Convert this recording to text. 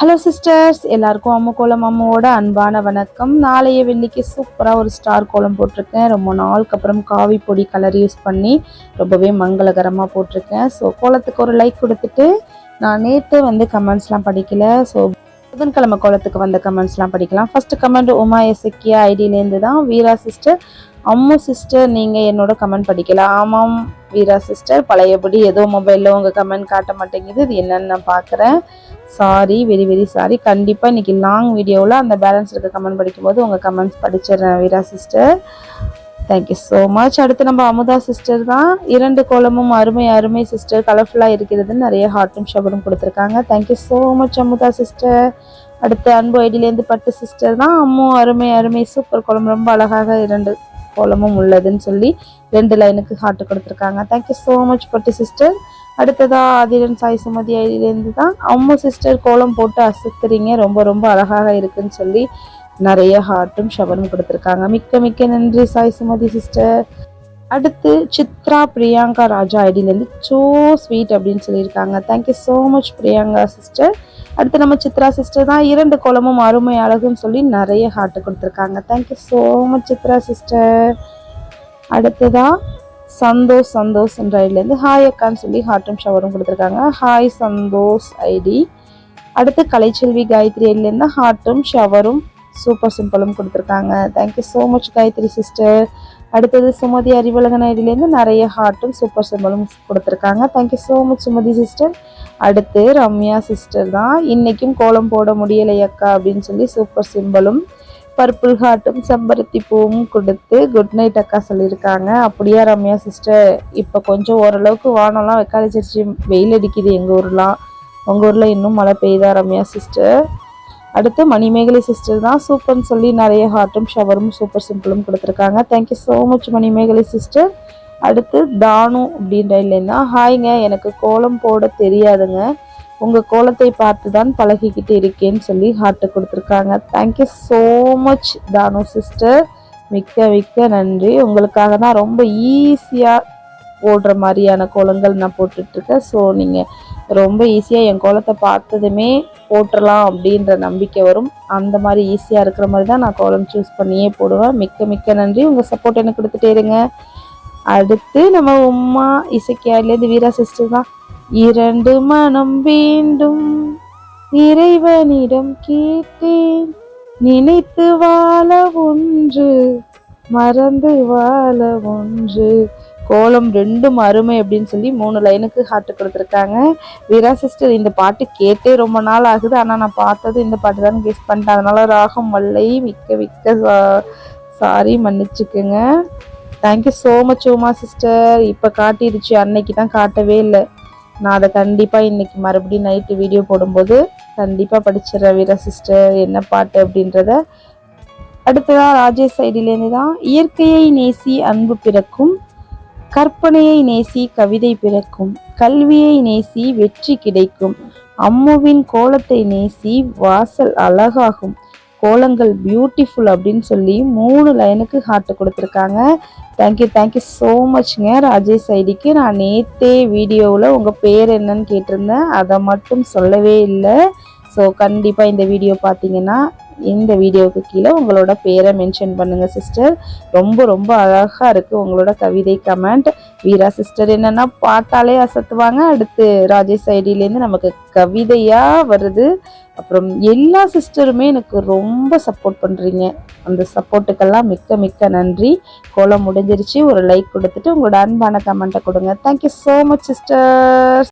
Hello sisters எல்லாருக்கும் அம்மு கோலம் அம்மாவோட அன்பான வணக்கம். நாளைய வெள்ளிக்கு சூப்பராக ஒரு ஸ்டார் கோலம் போட்டிருக்கேன். ரொம்ப நாளுக்கு அப்புறம் காவி பொடி கலர் யூஸ் பண்ணி ரொம்பவே மங்களகரமாக போட்டிருக்கேன். ஸோ கோலத்துக்கு ஒரு லைக் கொடுத்துட்டு நான் நேற்று வந்து கமெண்ட்ஸ்லாம் படிக்கல. ஸோ புதன்கிழமை கோலத்துக்கு வந்த கமெண்ட்ஸ்லாம் படிக்கலாம். ஃபஸ்ட்டு கமெண்ட் உமா எசக்கியா ஐடியிலேருந்து தான். வீரா சிஸ்டர் அம்மு சிஸ்டர் நீங்கள் என்னோட கமெண்ட் படிக்கலாம். ஆமாம். வீரா சிஸ்டர் பழையபடி ஏதோ மொபைலில் உங்கள் கமெண்ட் காட்ட மாட்டேங்குது. இது என்னென்னு நான் பார்க்குறேன் சாரி வெரி வெரி சாரி கண்டிப்பாக இன்றைக்கி லாங் வீடியோவில் அந்த பேலன்ஸ் இருக்க கமெண்ட் படிக்கும்போது உங்கள் comments படிச்சிடுறேன் Veera sister thank you so much அடுத்து நம்ம அமுதா சிஸ்டர் தான். இரண்டு கோலமும் அருமை அருமை சிஸ்டர் கலர்ஃபுல்லாக இருக்கிறதுன்னு நிறைய ஹார்ட்டும் ஷவரும் கொடுத்துருக்காங்க. Thank you so much Amudha sister அடுத்து அன்பு ஐடியிலேருந்து பட்டு சிஸ்டர் தான். அம்மும் அருமை அருமை. சூப்பர் குளம் ரொம்ப அழகாக இரண்டு கோலமும் உள்ளதுன்னு சொல்லி ரெண்டு லைனுக்கு ஹார்ட் கொடுத்துருக்காங்க. Thank you so much Pattu sister அடுத்ததா ஆதிரன் சாய் சுமதி ஐடியிலேருந்து தான் அம்மு சிஸ்டர் கோலம் போட்டு அசுத்துறீங்க. ரொம்ப ரொம்ப அழகாக இருக்குன்னு சொல்லி நிறைய ஹார்ட்டும் ஷவரும் கொடுத்துருக்காங்க. மிக்க மிக்க நன்றி சாய் சுமதி சிஸ்டர் அடுத்து சித்ரா பிரியாங்கா ராஜா ஐடியிலேருந்து சோ ஸ்வீட் அப்படின்னு சொல்லியிருக்காங்க. Thank you so much Priyanka sister அடுத்து நம்ம சித்ரா சிஸ்டர் தான். இரண்டு குளமும் அருமை அழகுன்னு சொல்லி நிறைய ஹார்ட்டு கொடுத்துருக்காங்க. Thank you so much Chitra sister அடுத்ததான் சந்தோஷ் சந்தோஷ் என்ற ஐடியிலேருந்து ஹாய் அக்கான்னு சொல்லி ஹார்ட்டும் ஷவரும் கொடுத்துருக்காங்க. Hi Santhosh ID. அடுத்து கலைச்செல்வி காயத்ரி ஐடியிலேருந்து ஹார்ட்டும் ஷவரும் சூப்பர் சிம்பிளும் கொடுத்துருக்காங்க. Thank you so much Gayathri sister அடுத்தது சுமதி அறிவழகன் ஐடியிலேருந்து நிறைய ஹார்ட்டும் சூப்பர் சிம்பலும் கொடுத்துருக்காங்க. Thank you so much Sumathi sister அடுத்து ரம்யா சிஸ்டர் தான். இன்றைக்கும் கோலம் போட முடியலை அக்கா அப்படின்னு சொல்லி சூப்பர் சிம்பலும் பர்பிள் ஹார்ட்டும் செம்பருத்தி பூவும் கொடுத்து குட் நைட் அக்கா சொல்லியிருக்காங்க. அப்படியா ரம்யா சிஸ்டர் இப்போ கொஞ்சம் ஓரளவுக்கு வானம்லாம் வெக்காளிச்சிருச்சு. வெயில் அடிக்குது எங்கள் ஊர்லாம். உங்கள் ஊரில் இன்னும் மழை பெய்யுதா ரம்யா சிஸ்டர் அடுத்து மணிமேகலை சிஸ்டர் தான் சூப்பர்னு சொல்லி நிறைய ஹார்ட்டும் ஷவரும் சூப்பர் சிம்பிளும் கொடுத்துருக்காங்க. Thank you so much Manimegalai sister அடுத்து தானு அப்படின்ற இல்லைன்னா ஹாய்ங்க எனக்கு கோலம் போட தெரியாதுங்க. உங்கள் கோலத்தை பார்த்து தான் பழகிக்கிட்டு இருக்கேன்னு சொல்லி ஹார்ட்டு கொடுத்துருக்காங்க. Thank you so much Thanu sister மிக்க மிக்க நன்றி. உங்களுக்காக தான் ரொம்ப ஈஸியாக போடுற மாதிரியான கோலங்கள் நான் போட்டுட்ருக்கேன். ஸோ நீங்கள் ரொம்ப ஈஸியாக என் கோலத்தை பார்த்ததுமே போட்டுடலாம் அப்படின்ற நம்பிக்கை வரும். அந்த மாதிரி ஈஸியாக இருக்கிற மாதிரி தான் நான் கோலம் சூஸ் பண்ணியே போடுவேன். மிக்க மிக்க நன்றி. உங்கள் சப்போர்ட் எனக்கு கொடுத்துட்டே இருங்க. அடுத்து நம்ம உமா இசைக்கியாலேருந்து வீரா சிஸ்டர் தான். இரண்டு மனம் வேண்டும் இறைவனிடம் கேட்டேன். நினைத்து வாழ ஒன்று மறந்து வாழ ஒன்று. கோலம் ரெண்டும் அருமை அப்படின்னு சொல்லி மூணு லைனுக்கு ஹார்ட் கொடுத்துருக்காங்க. வீரா சிஸ்டர் இந்த பாட்டு கேட்டே ரொம்ப நாள் ஆகுது. ஆனால் நான் பார்த்தது இந்த பாட்டு தான் கெஸ் பண்ணிட்டேன். அதனால ராகம் வல்லை மிக்க மிக்க sorry மன்னிச்சுக்குங்க. Thank you so much Uma sister இப்போ காட்டிடுச்சு. அன்னைக்கு தான் காட்டவே இல்லை. நான் அதை கண்டிப்பாக இன்னைக்கு மறுபடியும் நைட்டு வீடியோ போடும்போது கண்டிப்பாக படிச்சிடுறேன் வீரா சிஸ்டர் என்ன பாட்டு அப்படின்றத. அடுத்ததாக ராஜேஷ் சைடிலேருந்து தான் இயற்கையை நேசி அன்பு பிறக்கும். கற்பனையை நேசி கவிதை பிறக்கும் கல்வியை நேசி வெற்றி கிடைக்கும் அம்முவின் கோலத்தை நேசி வாசல் அழகாகும். கோலங்கள் பியூட்டிஃபுல் அப்படின்னு சொல்லி மூணு லைனுக்கு ஹார்ட் கொடுத்துருக்காங்க. Thank you thank you so மச்ங்க Rajesh ஐடிக்கு நான் நேத்தே வீடியோவில் உங்கள் பேர் என்னன்னு கேட்டிருந்தேன். அதை மட்டும் சொல்லவே இல்லை. ஸோ கண்டிப்பாக இந்த வீடியோ பார்த்தீங்கன்னா இந்த வீடியோவுக்கு கீழே உங்களோட பேரை மென்ஷன் பண்ணுங்கள் சிஸ்டர் ரொம்ப ரொம்ப அழகாக இருக்குது உங்களோட கவிதை கமெண்ட் வீரா சிஸ்டர் என்னென்னா பாட்டாலே அசத்துவாங்க. அடுத்து ராஜேஷ் ஐடியிலேருந்து நமக்கு கவிதையாக வருது. அப்புறம் எல்லா சிஸ்டருமே எனக்கு ரொம்ப சப்போர்ட் பண்ணுறீங்க அந்த சப்போர்ட்டுக்கெல்லாம் மிக்க மிக்க நன்றி. கோலம் முடிஞ்சிருச்சு. ஒரு லைக் கொடுத்துட்டு உங்களோட அன்பான கமெண்ட்டை கொடுங்க. Thank you so much sisters